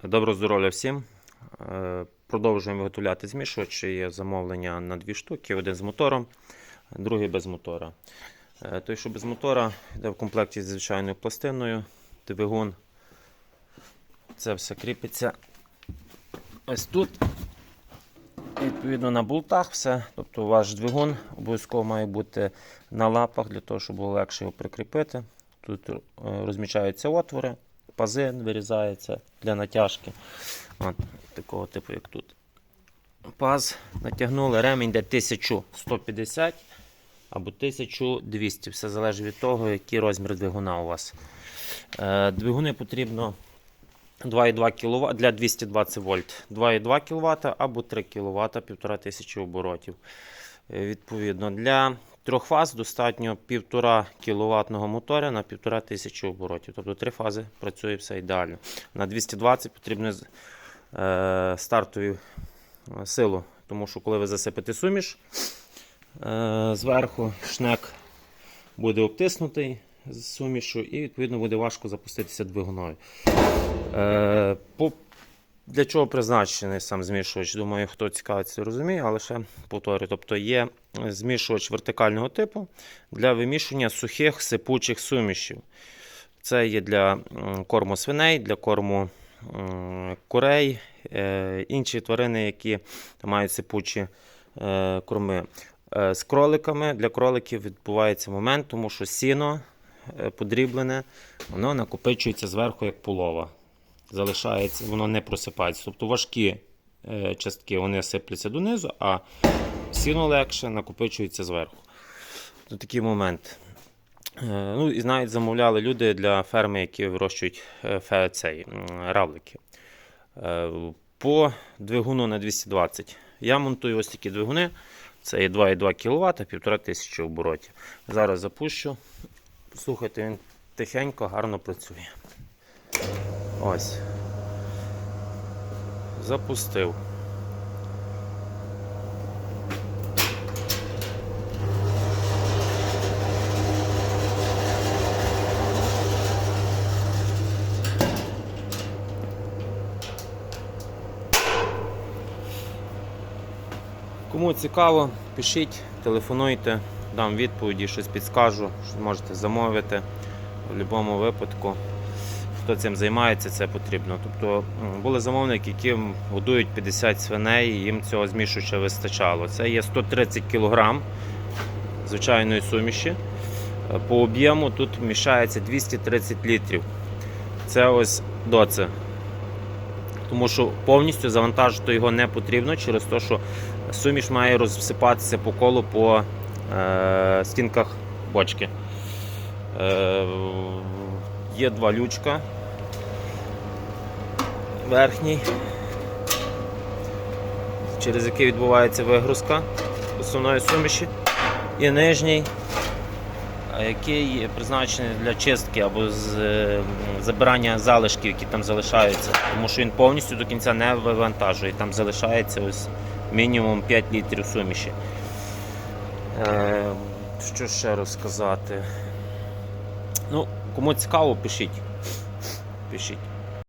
Доброго здоров'я всім. Е, Продовжуємо виготовляти змішувачі. Є замовлення на дві штуки: один з мотором, другий без мотора. Е, Той, що без мотора, йде в комплекті з звичайною пластиною, двигун. Це все кріпиться ось тут. Відповідно на болтах все. Тобто ваш двигун обов'язково має бути на лапах для того, щоб було легше його прикріпити. Тут е, розмічаються отвори, пази вирізаються для натяжки. От, такого типу, як тут. Паз натягнули, ремінь йде 1150 або 1200. Все залежить від того, який розмір двигуна у вас. Е, двигуни потрібно 2,2 кВт для 220 вольт, 2,2 кВт або 3 кВт 1500 оборотів. Е, Відповідно, для трьох фаз достатньо 1,5 кВт мотора на 1500 оборотів. Тобто три фази працює все ідеально. На 220 потрібно е, стартову е, силу, тому що коли ви засипете суміш зверху, шнек буде обтиснутий з сумішу і відповідно буде важко запуститися двигуною. По, для чого призначений сам змішувач? Думаю, хто цікавиться, розуміє, але ще повторю. Тобто є змішувач вертикального типу для вимішування сухих сипучих сумішів. Це є для корму свиней, для корму курей, е, інші тварини, які мають сипучі е, корми. Е, З кроликами для кроликів відбувається момент, тому що сіно подріблене, воно накопичується зверху як полова. Залишається, воно не просипається. Тобто важкі е, частки вони сипляться донизу, а сіно легше накопичується зверху. Тут такий момент. Е, Ну, і навіть замовляли люди для ферми, які вирощують е, цей, равлики. По двигуну на 220. Я монтую ось такі двигуни. Це є 2,2 кВт, 1500 оборотів. Зараз запущу. Слухайте, він тихенько, гарно працює. Ось. Запустив. Кому цікаво, пишіть, телефонуйте, дам відповіді, щось підскажу, що можете замовити. В будь-якому випадку, хто цим займається, це потрібно. Тобто були замовники, які годують 50 свиней, і їм цього змішувача вистачало. Це є 130 кг звичайної суміші. Е, По об'єму тут вміщається 230 літрів. Це ось доце. Тому що повністю завантажити його не потрібно через те, що суміш має розсипатися по колу по е, стінках бочки. Е, є два лючка. Верхній, через який відбувається вигрузка основної суміші, і нижній, який призначений для чистки або е, забирання залишків, які там залишаються, тому що він повністю до кінця не вивантажує. Там залишається ось мінімум 5 літрів суміші. Е, що ще розказати? Ну, кому цікаво, пишіть. Пишіть.